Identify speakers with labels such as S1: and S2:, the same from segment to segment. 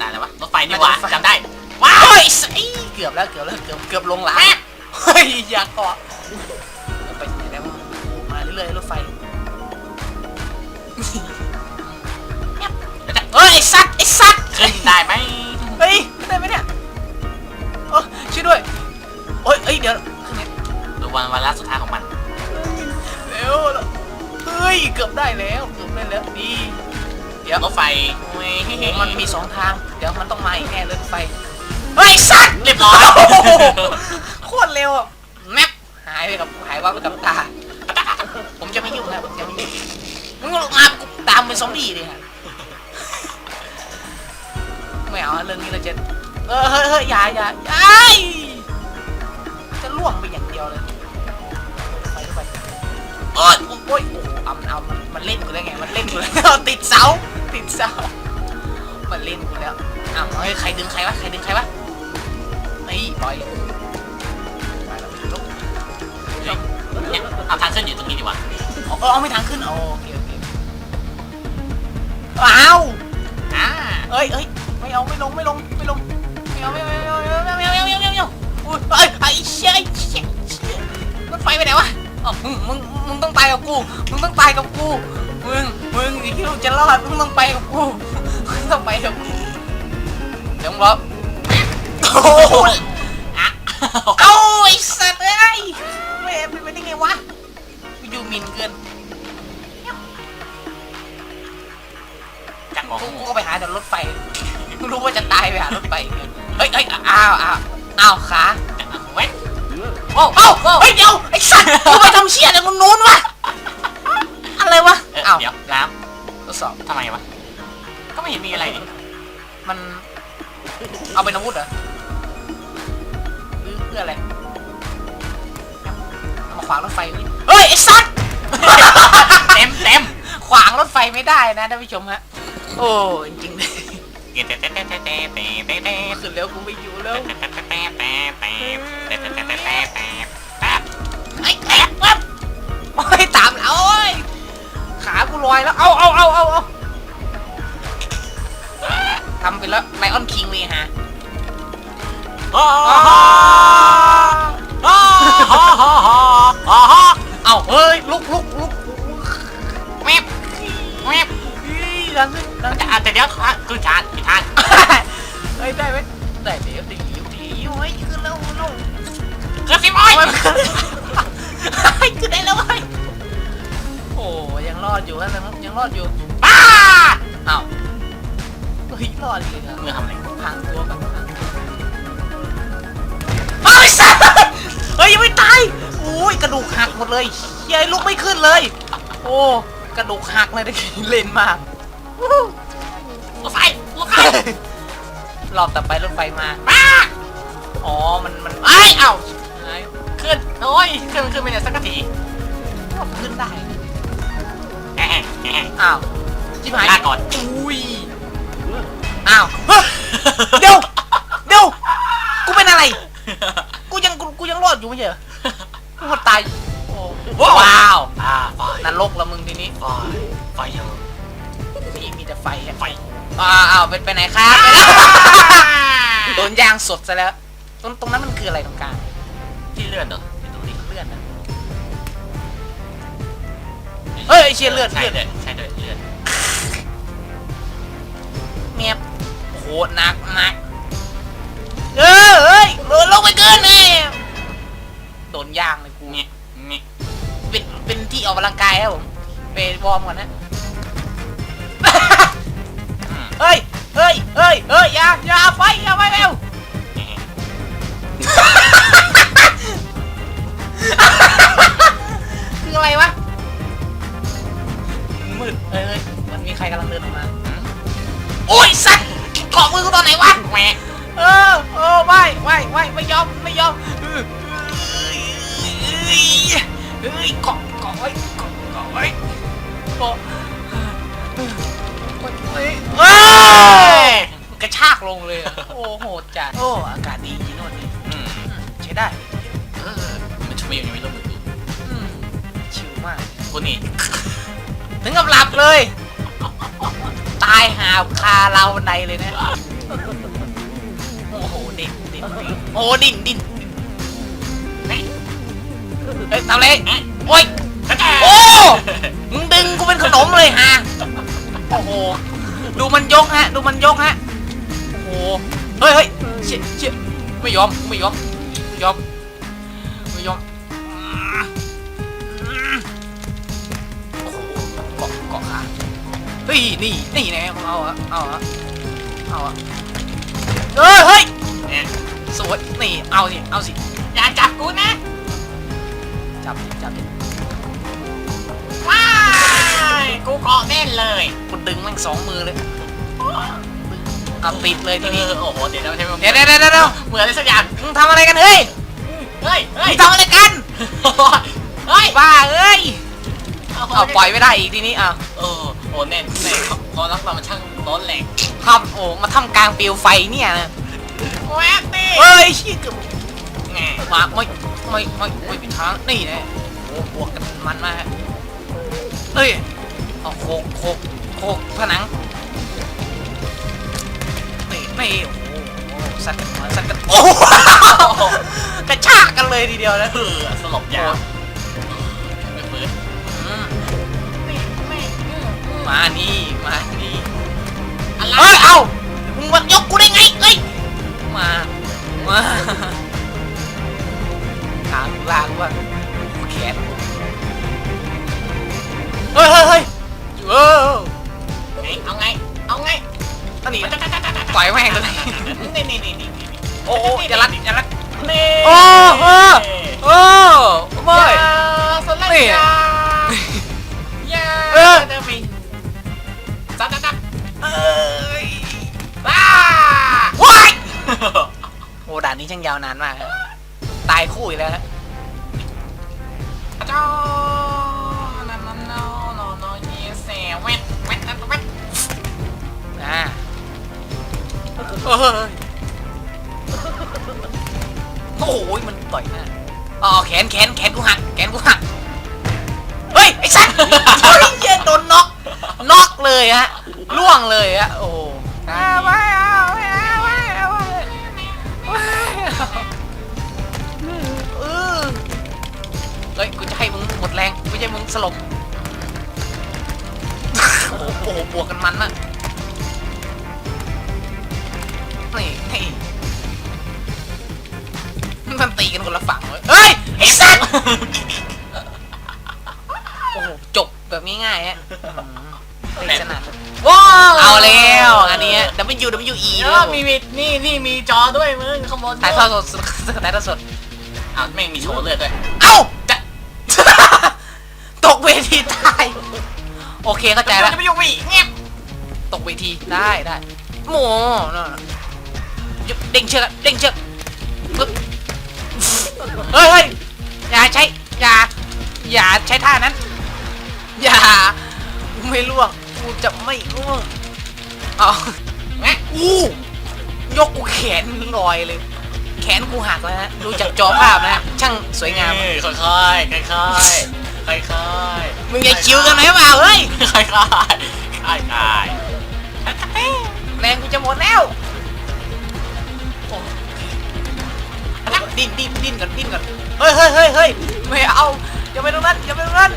S1: ได้แล้ววะรถไฟนี่หว่า
S2: น่าจะรถไฟ
S1: จำได้ว้าว
S2: เฮ้ยไอ้เกือบแล้วเกือบแล้วเกือบเกือบลงหลังเฮ้ยอย่าเกาะเอาไปไหนแล้ววะโอ้มาเรื่อยๆรถไฟเฮ้ยไอ้สัตว์ไอ้สัตว์
S1: ขึ้นได้ไหม
S2: เฮ้ยได้ไหมเนี่ยโอ้ช่วยด้วยโอ้ยเอ้ยเดี๋ยวขึ้นเนี่ย
S1: ดูวันวันละสุดท้ายของมัน
S2: เร็วแล้วเฮ้ยเกือบได้แล้วเกือบได้แล้วดี เดี๋ยว
S1: รถไฟ
S2: โอ้โหมันมีสองทาง เดี๋ยวมันต้องมาอีกแน่เลยรถไฟเฮ้ยสัตว์
S1: เรียบร้อย
S2: โอ้โหโคตรเร็วอะแม็กหายไปกับหายว่าบไปกับตา ผมจะไม่ยุ่งนะผมจะไม่ยุ่งมึงมากูตามเป็นซอมบี้ดิฮะไม่เอาเรื่องนี้เราจะเออเฮ้ยเฮ้ยอย่าอย่าอย่าจะล่วงไปอย่างเดียวเลยไปไป
S1: โอ้ย
S2: โอ้ยโอ้ยโอ้โหเอามันเอามันมันเล่นกูได้ไงมันเล่นกูแล้วติดเสา ติดเหมือนเล่นกูแล้วอ้าวเฮ้ยใครดึงใครวะใครดึงใครวะไอ้ปล่อยไปแล้วลุก
S1: เนี่ยเอาทางขึ้นอยู่ตรงนี้ดีกว่า
S2: เอาเอาเอาไม่ทางขึ้นเอาโอเคโอเคอ้าว โอ้โห
S1: อะ
S2: เอาไอ้สัตว์เอ้ยไม่เป็นไปได้ไงวะกูอยู่หมินเกิน
S1: จากของ
S2: กูกูก็ไปหาแต่รถไฟกูรู้ว่าจะตายไปหารถไฟเกินเฮ้ยเฮ้ยอ้าวอ้าวอ้าวขา
S1: จากของเว้ย
S2: โอ้เอ้าเฮ้ยเดี๋ยวไอ้สัตว์กูไปทำเชี่ยอะไรมึงนู้นวะอะไรวะ
S1: เออ
S2: อ้าว
S1: เดี๋ยวน้
S2: ทดสอบำ
S1: ทำไมวะก็ไม่เห็นมีอะไรนี่
S2: มันเอาเป็นอาวุธเหรอ ขวางรถไฟเฮ้ยไอ้สัตว์
S1: เต็มเต็ม
S2: ขวางรถไฟไม่ได้นะท่านผู้ชมฮะ โอ้จริงเล
S1: ๆ
S2: ขึ้นแล้วกูไม่อยู่แล้วไอ้แอ๊บโอ้ยตามแล้วโอ้ยขากูลอยแล้ว เอาเอาเอาเอาเอาทำไปแล้วไลออนคิงเลยฮะ
S1: อ๋อ ฮ่าฮ่าฮ่า อ้โหโอ้โห
S2: เอาเฮ้ยลุกลุกลุก
S1: แมบแมบ
S2: ดังขึ้นดัง
S1: จะ
S2: ขึ้น
S1: อาจจะเดี๋ยวคือชาร์จผิดทาง
S2: เฮ้ยได้ไหมได้เดี๋ยวดีอยู่ดีอยู่เฮ้ยขึ้นแล้วขึ้นแล้ว
S1: คือสิบอ้อย
S2: โอ้ยเฮ้ยขึ้นได้แล้วเว้ยโอ้ยังรอดอยู่ฮะยังยังรอดอยู่ เลย
S1: เฮ้
S2: ยลุกไม่ขึ้นเลย โอ้กระดูกหักเลยได้เล่นมาก
S1: รถไฟรถไฟ
S2: รอบต่อไปรถไฟมา
S1: บ้า
S2: อ๋อ มัน มันไอ้ายเอ้าไอ้าย
S1: ขึ้นโอ้ยขึ้นขึ้นไม่ได้สักที
S2: ว่าขึ้นได้
S1: แอะแอะ
S2: อ้าวชิบหาย
S1: ลาก่อน
S2: อุ้ยอ้าวเฮ้ยเดี๋ยวเดี๋ยวกูเป็นอะไร กูยังกูกูยังรอดอยู่ไม่ใช่เหรอกูก็ตายโอ้ ว้าว
S1: อ่าไฟ
S2: นรกละมึงทีนี้
S1: ไฟไฟเยอะ
S2: มีมีแต่ไฟอะ
S1: ไฟ
S2: อ้าวอ้าวเป็นไปไหนครับโดนยางสดซะแล้วตรงตรงนั้นมันคืออะไรตรงกลาง
S1: ที่เลื่อนเหรออยู่ตรงนี้
S2: เลื่อนนะเฮ้ยไอ้เชี่ยเลือด
S1: ใช่
S2: เลือด
S1: เลยใช่เลยเลื่อน
S2: เมียบโหดหนักหนักเออเฮ้ยโดนลงไปเกิน ออกกำลังกายครับผมไปวอร์มก่อนนะ
S1: อืม
S2: เฮ้ยเฮ้ยเฮ้ยเฮ้ยอย่าอย่าไปอย่าไปเร็ว
S1: แอะ
S2: คืออะไรวะมืดเอ้ยเอ้ยมันมีใครกำลังเดินออกมา
S1: อืม
S2: โอ้ยสัตว์เกาะมือกูตอนไหนวะ
S1: แหวะ
S2: เออเออไม่ไม่ไม่ไม่ยอมไม่ยอมเออเฮ้ยเฮ้ยเกาะ เกาะเฮ้ยเฮ้ยกระชากลงเลยอะโอ้โหดจัดโอ้อากาศดีจริงโน่นนี่
S1: อืม
S2: อืมใช้ได้
S1: เออมันช่วยยังไม่ลงมือดู
S2: อืมชิลมาก
S1: กูนี่
S2: ถึงกับหลับเลย ตายหาคาเราวบันไดเลยนะโอ้โหดิ้นดิ้นดิ้นโอ้ดิ้นดิ้นดิ้นเฮ้ยทำอะไรโอ้ย โอ้มึงดึงกูเป็นขนมเลยฮะโอ้โหดูมันยกฮะ ดูมันยกฮะโอ้โหเฮ้ยเฮ้ยเชี่ยเชี่ยไม่ยอมไม่ยอมไม่ยอมไม่ยอมโอ้โหเกาะเกาะขาเฮ้ยนี่นี่แน่เอาอะเอาอะเอาอะเฮ้ยเฮ้ยสวยนี่เอาสิเอาสิ
S1: อย่าจับกูนะ
S2: จับจับดิ
S1: กูเกาะแน่นเลย
S2: กูดึงแม่งสองมือเลยเอาติดเลยทีนี้
S1: เออโอ้โหเดี๋ยวเราใช้
S2: เดี๋ยวเดี๋ยวเดี๋ยวเดี๋ยว
S1: เหมือนอะไรสักอย่าง
S2: มึงทำอะไรกันเฮ้ย
S1: เฮ้ยเฮ้
S2: มึ
S1: ย
S2: งทำอะไรกัน
S1: เฮ้ย
S2: บ้าเอ้ยเอาปล่อยไม่ได้อีกทีนี้อะ
S1: เออโอ้แน่นแน่นเพราะรักเรามันช่างร้อนแรง
S2: ครับโอ้มาทำกลางเปลวไฟเนี่ยนะ
S1: แวบนี่
S2: เฮ้ยชี้เกือบ
S1: แง
S2: มาไม่ไม่ไม่ไม่เป็นทางนี่นะโอ้บวกกันมันมากฮะเอ้ย เอาโคกโคกโคกผนังนี่นี่โอ้โหสัตว์กันมาสัตว์กันโอ้โหกระชากกันเลยทีเดียวนะ
S1: เออสลบยาวไม่ฟื้น
S2: อืม
S1: ไม่ไม่อืมอืม
S2: มานี่มานี่
S1: อะไร
S2: เอ้ยเอ้ามึงมายกกูได้ไงเอ้ยมามาทางลางว่า อ้ด่า
S1: น
S2: นี้ช่างยาวนานมากฮะตายคู่อีกแล้วฮะ
S1: จ้านั่นนั่นนั่นนั่นนั่นยี่เสียเวทเวทเวท
S2: อ่าเอ้ยโอ้โหมันต่อยหน้าอ๋อแขนแขนแขนกูหักแขนกูหักเฮ้ยไอ้สัตว์เฮ้ยเหี้ยโดนน็อกน็อกเลยฮะล่วงเลยฮะโอ้โหอ่าไใช่มึงสลบโอ้โหโอ้โหบวกกันมันมากนี่นี่มันตีกันคนละฝั่งเลยเฮ้ย ไอ้สัตว์ โอ้โห จบแบบนี้ง่ายฮะอืมตีสนานว้าวเอาแล้ว อันนี้ W W E
S1: เอ
S2: ด้วย
S1: อมีมีนี่นี่มีจอด้วยมึงข้างบน
S2: ถ่ายทอดสดถ่ายทอดสด
S1: อ้าวแม่งมีโชว์เลือดด้วย
S2: เอ้าจะต กเวทีตาย โอเคเข้าใจแล้ว
S1: จะไปยุ่งอีกเงียบ
S2: ตกเวทีได้ได้โมนั่นน่ะยกเด้งเชือกอะเด้งเชือกปึ๊บเฮ้ยเฮ้ยอย่าใช้อย่าอย่าใช้ท่านั้น อย่ากูไม่ล่วงกูจะไม่ล่วงเอา
S1: แงะ
S2: อู้ยกกูแขนลอยเลย แขนกูหักแล้วฮะดูจากจอภาพนะฮะช่างสวยงาม
S1: นี่ค่อยค่อยค่อยค่อย ค่อยค่อย
S2: มึงอย่าคิวกันไหมเปล่าเฮ้ย
S1: ค่อยค่อยค่อยค่อย
S2: แรงกูจะหมดแล้วดิ้นดิ้นดิ้นก่อนดิ้นก่อนเฮ้ยเฮ้ยเฮ้ยเฮ้ยไม่เอาอย่าไปตรงนั้นอย่าไปตรงนั้น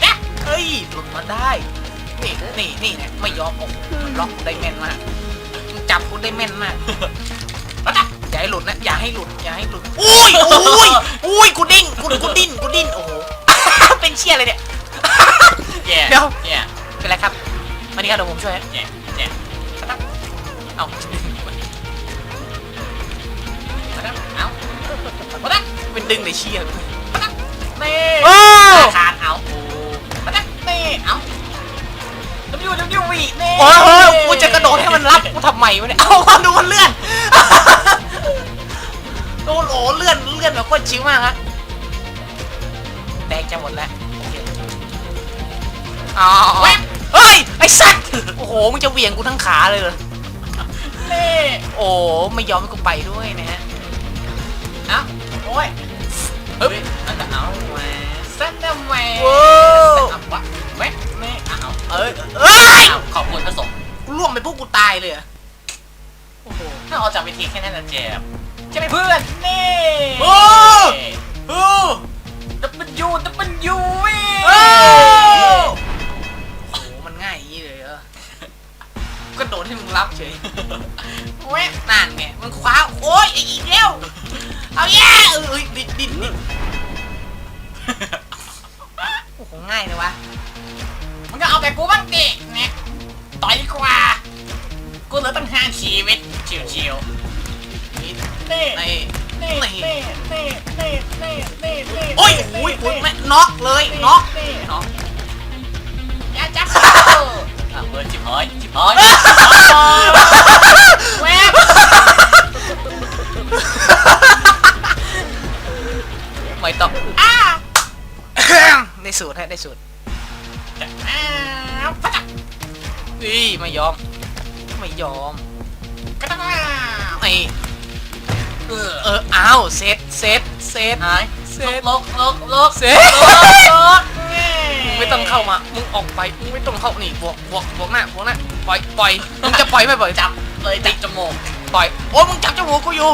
S2: แจ๊ะเฮ้ยหลุดมาได้ นี่นี่นี่ไงไม่ยอมโอ้โหมันล็อกได้แม่นมากมันจับกูได้แม่นมากอย่าให้หลุดนะอย่าให้หลุดอย่าให้หลุดอุ้ย อุ้ยอุ้ยกูดิ้นกูกูดิ้นกูดิ้นโอ้โห เป็นเชี่ยอะไรเนี่ย
S1: แย่
S2: เดี๋ยว
S1: แย่
S2: เป็นไรครับมานี่ครับเดี๋ยวผมช่วย
S1: แย่แย่
S2: เอา
S1: เอาเอา
S2: เป็นดึงเลยเชี่ย
S1: นี่
S2: โอ้
S1: ขาดเอาโอ้นี่เอาดับยูดับยูวีนี่
S2: โอ้ยเฮ้ยกูจะกระโดดให้มัน มึงจะเหวี่ยงกูทั้งขาเลยเหรอ
S1: นี่
S2: โอ้ไม่ยอมให้กูไปด้วยนะฮะ
S1: เอาโอ้ย
S2: เฮ้ย
S1: อันจะเอา
S2: แหม
S1: เส้นเดมแหว
S2: ว้าว
S1: เส้นอับวะแหวะนี่เอา
S2: เอ้ยเอ้ย
S1: อ้าวขอบคุณพระสงฆ์
S2: กูล่วงไปพวกกูตายเลยเหรอโอ้โห
S1: ถ้าออกจากเวทีแค่นั้นนะเจ็บ
S2: ใช่ไหมเพื่อนนี่
S1: โอ้
S2: โอ้
S1: ดับเบิลยูดับเบิลยูวิ
S2: โรับเฉยแวะนั่นไงมันคว้าโอ้ยอีกแล้วเอาแย่เอ้ยดิดดิดดิดโอ้โหง่ายเลยวะ
S1: มึงก็เอาแต่กูบ้างดิเนี่ยต่อยดีกว่า กูเหลือตั้งห้าชีวิตชิวๆนี่นี่
S2: ใน
S1: นี่
S2: นี่
S1: นี่นี่นี่นี่นี่นี่
S2: โอ้ยโอ้ยโอ้ยแม่น็อกเลยน็อกน็อก
S1: อย่าจับอะเบิร์ดจิบหอยจิบหอย
S2: ได้สูตรให้ได้สูตร
S1: อ้าวพะจัก
S2: นี่ไม่ยอม ไม่ยอม
S1: กระตัง
S2: ไอเออเอออ้าวเซตเซตเซต
S1: หาย
S2: เซต
S1: ลกลกลก
S2: เซต
S1: ลก
S2: มึงไม่ต้องเข้ามา มึงออกไป มึงไม่ต้องเข้านี่บวกบวกบวกหน้าบวกหน้าปล่อยปล่อย มึงจะปล่อยไม่ปล่อยจับ
S1: เลยติดจมูก
S2: ปล่อย โอ้ยมึงจับจมูกกูอยู่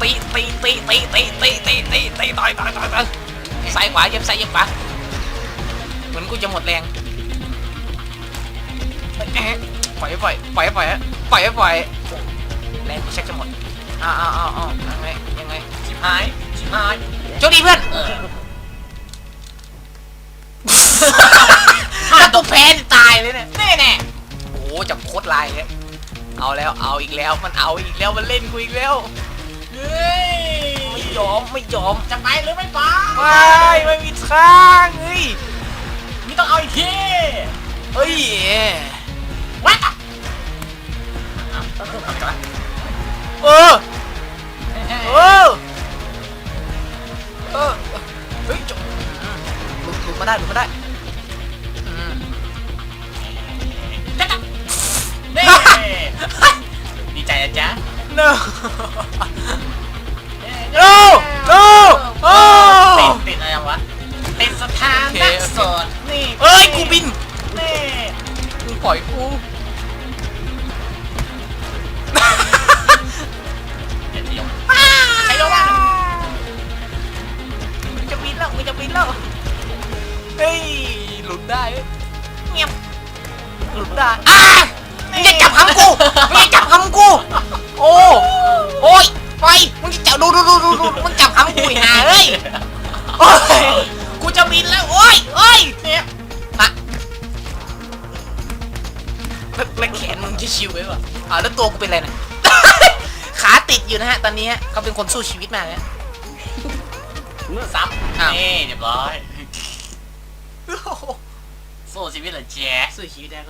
S2: ตีตีตีตีตีตีตีตีตีต่อยต่อยต่อยต่อยซ้ายขวาเย็บซ้ายเย็บขวา เหมือนกูจะหมดแรงปล่อยปล่อยปล่อยปล่อยปล่อยปล่อยแรงกูเชักจะหมดอ้าวอ้าวอ้าวยังไงยังไง
S1: ชิบหายชิบหาย
S2: โชคดีเพื่อนถ้าตัวแพ้นี่ตายเลยเนี่ยแน่แน่โอ้จับโคตรลายเลยเอาแล้วเอาอีกแล้วมันเอาอีกแล้วมันเล่นกูอีกแล้ว
S1: เฮ้ย
S2: ไม่ยอมไม่ยอม
S1: จะไปหรือไม่ไป
S2: ไม่ไม่มีทางเฮ้ย
S1: ไม่ต้องเอาอีกที
S2: เฮ้ย
S1: วัดอะอ้าวต้องทำกัน
S2: เออเออเออเฮ้ยจบหลุดหลุดมาได้หลุดมาได้อืม
S1: จ๊ะจ๊ะนี่ดีใจนะจ๊ะ
S2: no no no โอ้
S1: ติดติดอะไรวะติดสถานะโสดนี่
S2: เอ้ ยกูบิน
S1: นี่
S2: มึงปล่อยกู
S1: เดี๋ยวเดี๋ยว
S2: ใครโดนบ้างมึงจะบินแล้วมึงจะบินแล้วเฮ้ยหลุดได้เงียบหลุดได้อะมึงจะจับหำกูมึงจะจับหำกูโอ้โอ้ยไปมึงจะจับดูดูดูดูดูมึงจับหำกูอีกหาเอ้ยโอ้ยกูจะบินแล้วโอ้ยโอ้ยเนี่ย แล้วแล้วแขนมึงจะชิวไว้ป่ะอ่าแล้วตัวกูเป็นอะไรน่ะขาติดอยู่นะฮะ ตอนนี้ฮะเขาเป็นคนสู้ชีวิตมากเลย
S1: ซับ
S2: อ้าว
S1: นี่เรียบร้อยสู้ชีวิตเหรอแจ๊
S2: สู้ชีวิตได้ก็